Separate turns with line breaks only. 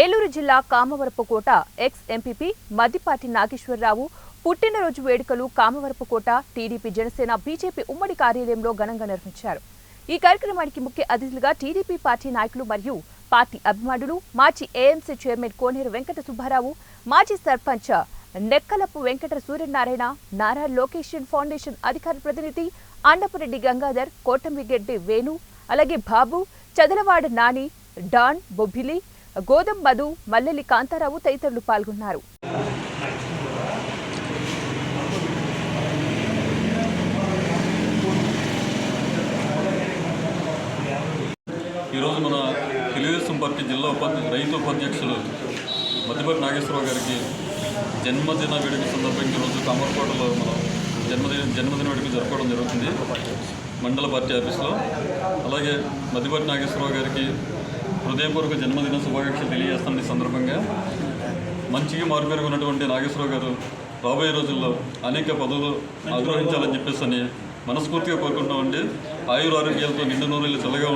ఏలూరు జిల్లా Kamavarapukota ex MPP Maddipati Nageswararao పుట్టినరోజు వేడుకలు కామవరపుకోట టీడీపీ జనసేన బీజేపీ ఉమ్మడి కార్యాలయంలో ఘనంగా నిర్వహించారు. ఈ కార్యక్రమానికి ముఖ్య అతిథులుగా టీడీపీ పార్టీ నాయకులు మరియు పార్టీ అభిమానులు మాజీ ఏఎంసీ చైర్మన్ కోనేరు వెంకట సుబ్బారావు మాజీ సర్పంచ్ నెక్కలపు వెంకట సూర్యనారాయణ నారా లోకేషన్ ఫౌండేషన్ అధికార ప్రతినిధి అండపురెడ్డి గంగాధర్ కోటమిగెడ్డి వేణు అలాగే బాబు చదలవాడ నాని డాన్ బొబ్బిలి గోదం మధు మల్లెలి కాంతారావు తదితరులు పాల్గొన్నారు.
ఈరోజు మన తెలుగుదేశం పార్టీ జిల్లా ఉపాధ్య రైతు ఉపాధ్యక్షులు మధ్యపతి నాగేశ్వరరావు గారికి జన్మదిన వేడుక సందర్భంగా ఈరోజు కామర్కోటలో మనం జన్మదిన జన్మదిన వేడుక జరపడం జరుగుతుంది మండల పార్టీ ఆఫీస్లో. అలాగే మధ్యపతి నాగేశ్వరరావు గారికి హృదయపూర్వక జన్మదిన శుభాకాంక్షలు తెలియజేస్తాను ఈ సందర్భంగా. మంచిగా మారుపేరుగా ఉన్నటువంటి నాగేశ్వరరావు గారు రాబోయే రోజుల్లో అనేక పదవులు ఆగ్రహించాలని చెప్పేసి అని మనస్ఫూర్తిగా కోరుకుంటామండి ఆయుర ఆరోగ్యాలతో నిండు నూనెలు చల్లగా